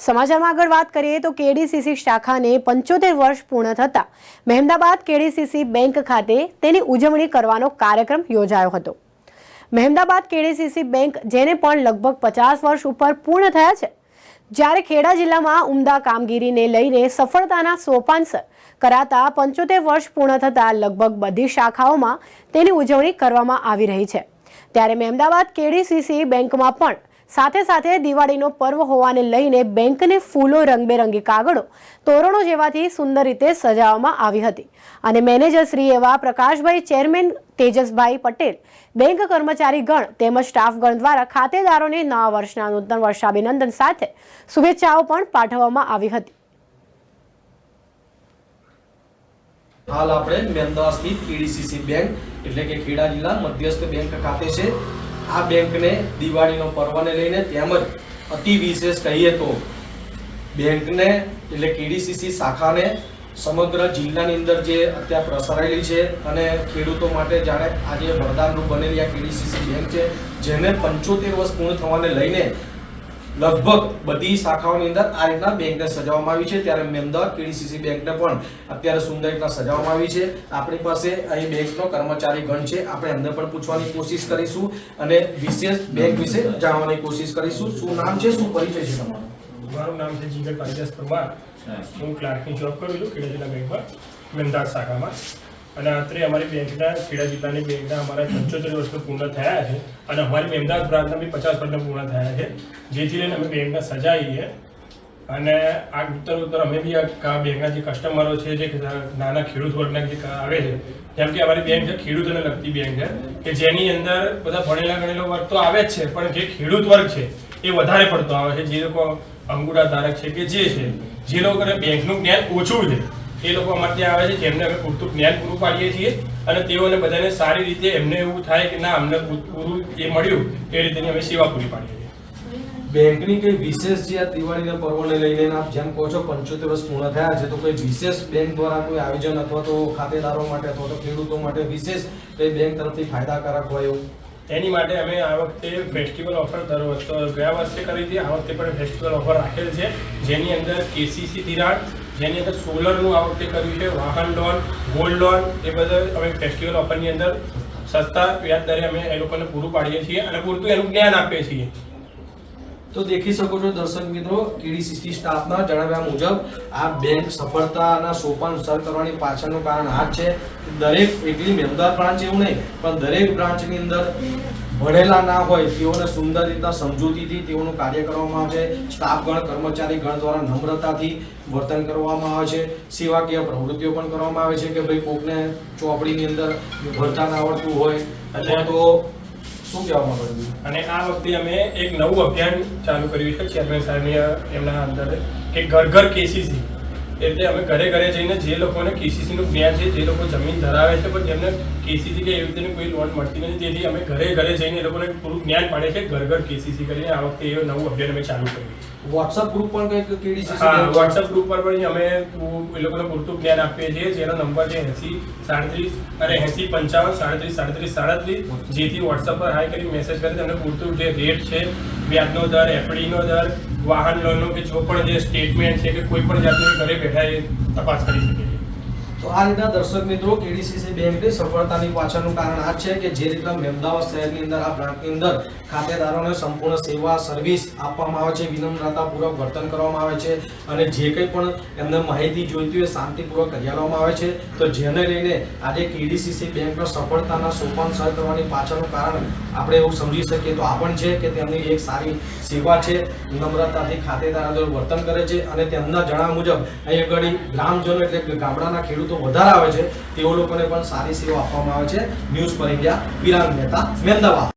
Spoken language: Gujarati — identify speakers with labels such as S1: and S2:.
S1: સમાચારમાં આગળ વાત કરીએ તો કેડીસીસી શાખાને પંચોતેર વર્ષ પૂર્ણ થતાં મહેમદાબાદ કેડીસીસી બેંક ખાતે તેની ઉજવણી કરવાનો કાર્યક્રમ યોજાયો હતો. મહેમદાબાદ કેડીસીસી બેંક, જેને પણ લગભગ પચાસ વર્ષ ઉપર પૂર્ણ થયા છે, જ્યારે ખેડા જિલ્લામાં ઉમદા કામગીરીને લઈને સફળતાના સોપાનસર કરાતા પંચોતેર વર્ષ પૂર્ણ થતાં લગભગ બધી શાખાઓમાં તેની ઉજવણી કરવામાં આવી રહી છે. ત્યારે મહેમદાબાદ કેડીસીસી બેંકમાં પણ સાથે સાથે દિવાળીનો પર્વ હોવાને લઈને બેંકને ફૂલો રંગબેરંગી કાગળો, તોરણો જેવાથી સુંદર રીતે સજાવવામાં આવી હતી. અને મેનેજર શ્રી એવા પ્રકાશભાઈ, ચેરમેન તેજસભાઈ પટેલ, બેંક કર્મચારી ગણ તેમજ સ્ટાફગણ દ્વારા ખાતેદારોને નવા વર્ષના નૂતન વર્ષાભિનંદન સાથે શુભેચ્છાઓ પણ પાઠવવામાં આવી હતી.
S2: હાલ આપણે મહેમદાવાદ સ્થિત કેડીસીસી બેંક, એટલે કે ખેડા જિલ્લા મધ્યસ્થ બેંક ખાતે છે. આ બેંકને દિવાળીનો પર્વને લઈને તેમજ અતિ વિશેષ કહીએ તો બેંકને એટલે કેડીસીસી શાખાને સમગ્ર જિલ્લાની અંદર જે અત્યારે પ્રસરાયેલી છે અને ખેડૂતો માટે જાણે આજે વરદાનરૂપ બનેલી આ કેડીસીસી બેંક છે, જેને પંચોતેર વર્ષ પૂર્ણ થવાને લઈને લગભગ બધી શાખાઓની અંદર આ રીતના બેંકને સજાવવામાં આવી છે. ત્યારે અમદાવાદ કેડીસીસી બેંકને પણ અત્યારે સુંદર રીતના સજાવવામાં આવી છે. આપણી પાસે અહીં બેંકનો કર્મચારી ગણ છે. આપણે એમને પણ પૂછવાની કોશિશ કરીશું અને વિશેષ બેંક વિશે જાણવાની કોશિશ કરીશું. શું નામ છે? શું પરિચય છે તમારો?
S3: મારું નામ છે જીગર કાલિદાસ પરમાર. હું. ક્લાર્કની જોબ કરું છું જિલ્લા બેંકમાં મેમદાર શાખામાં. અને અત્રે અમારી બેંકના ખેડા જિલ્લાની બેંકના અમારા પંચોતેર વર્ષનો પૂર્ણ થયા છે અને અમારી મહેમદાદ બ્રાન્ચના બી પચાસ વર્ષના પૂર્ણ થયા છે. જેથી લઈને અમે બેંકને સજાઈએ. અને આ ઉત્તર અમે બી આ બેંકના જે કસ્ટમરો છે, જે નાના ખેડૂત વર્ગના જે આવે છે, જેમ કે અમારી બેંક છે ખેડૂતોને લગતી બેંક છે, કે જેની અંદર બધા ભણેલા ગણેલો વર્ગ તો આવે જ છે, પણ જે ખેડૂત વર્ગ છે, એ વધારે પડતો આવે છે. જે લોકો અંગુડા ધારક છે કે જે છે, જે લોકોને બેંકનું જ્ઞાન ઓછું છે. એ લોકો અમારે ત્યાં આવે છે જેમને અમે પૂરતું જ્ઞાન પૂરું પાડીએ છીએ અને તેઓને બધાને સારી રીતે એમને એવું થાય કે ના અમને પૂરું એ મળ્યું એ રીતેની અમે સેવા પૂરી પાડીએ છીએ.
S2: બેંકની કઈ વિશેષ જે આ દિવાળીના પર્વને લઈને આપ જેમ કહો છો પંચોતેર વર્ષ પૂર્ણ થયા છે તો કોઈ વિશેષ બેંક દ્વારા કોઈ આયોજન અથવા તો ખાતેદારો માટે અથવા તો ખેડૂતો માટે વિશેષ કઈ બેંક તરફથી ફાયદાકારક હોય એવું?
S3: એની માટે અમે આ વખતે ફેસ્ટિવલ ઓફર દર વર્ષ ગયા વર્ષે કરી હતી આ વખતે પણ ફેસ્ટિવલ ઓફર રાખેલ છે જેની અંદર કેસીસી ધિરાણ જેની અંદર સોલરનું આ વખતે કર્યું છે, વાહન લોન, ગોલ્ડ લોન, એ બધા અમે ફેસ્ટિવલ ઓફરની અંદર સસ્તા વ્યાજ દરે અમે એ લોકોને પૂરું પાડીએ છીએ અને પૂરતું એનું જ્ઞાન આપીએ છીએ.
S2: તો દેખી શકો છો દર્શક મિત્રો કેડીસીસી સ્ટાફના જણાવ્યા મુજબ આ બેંક સફળતાના સોપાન સર કરવાની પાછળનું કારણ આ છે દરેક એકલી મેમદાર બ્રાન્ચ એવું નહીં, પણ દરેક બ્રાન્ચની અંદર ભણેલા ના હોય તેઓને સુંદર રીતના સમજૂતીથી તેઓનું કાર્ય કરવામાં આવે છે. સ્ટાફગણ કર્મચારી ગણ દ્વારા નમ્રતાથી વર્તન કરવામાં આવે છે. સેવાકીય પ્રવૃત્તિઓ પણ કરવામાં આવે છે કે ભાઈ કોકને ચોપડીની અંદર ભરતા ના આવડતું હોય અથવા તો શું કહેવા માંગો
S3: અને આ વખતે અમે એક નવું અભિયાન ચાલુ કર્યું છે ચેરમેન સાહેબની એમના અંદર કે ઘર ઘર કેસીસી. એટલે અમે ઘરે ઘરે જઈને જે લોકોને કેસીસીનું જ્ઞાન છે જે લોકો જમીન ધરાવે છે પણ જેમને કેસીસી કે એવી રીતે કોઈ લોન મળતી નથી તેથી અમે ઘરે ઘરે જઈને એ લોકોને પૂરું જ્ઞાન પાડે છે ઘર ઘર કેસીસી કરીને આ વખતે એ નવું અભિયાન અમે ચાલુ કર્યું
S2: વોટ્સઅપ ગ્રુપ પણ કંઈક કેડીસીસી
S3: હા વોટ્સઅપ ગ્રુપ પર પણ અમે એ લોકોને પૂરતું જ્ઞાન આપીએ છીએ જેનો નંબર છે એસી સાડત્રીસ અને એસી પંચાવન સાડત્રીસ સાડત્રીસ સાડત્રીસ જેથી વોટ્સઅપ પર હાઈ કરી મેસેજ કરી તમને પૂરતું જે રેટ છે વ્યાજનો દર એફડીનો દર વાહન લોનનો કે જો પણ જે સ્ટેટમેન્ટ છે કે કોઈ પણ જાતનું ઘરે બેઠા એ તપાસ કરી શકે.
S2: તો આ રીતના દર્શક મિત્રો કેડીસીસી બેંકની સફળતાની પાછળનું કારણ આ છે કે જે રીતના મહેમદાવાદ શહેરની અંદર, આ બ્રાન્ચની અંદર ખાતેદારોને સંપૂર્ણ સેવા, સર્વિસ આપવામાં આવે છે, વિનમ્રતાપૂર્વક વર્તન કરવામાં આવે છે અને જે કંઈ પણ એમને માહિતી જોઈતી હોય શાંતિપૂર્વક કરાવવામાં આવે છે. તો જેને લઈને આજે કેડીસીસી બેંકનો સફળતાના સોપાન સર કરવાની પાછળનું કારણ આપણે એવું સમજી શકીએ તો આ પણ છે કે તેમની એક સારી સેવા છે નમ્રતાથી ખાતેદારો વર્તન કરે છે અને તેમના જણાવ મુજબ અહીં આગળ ગ્રામજનો એટલે ગામડાના ખેડૂતો વધારે આવે છે, તેઓ લોકોને પણ સારી સેવા આપવામાં આવે છે. ન્યૂઝ પર ઇન્ડિયા વિરામ મહેતા મહેમદાવાદ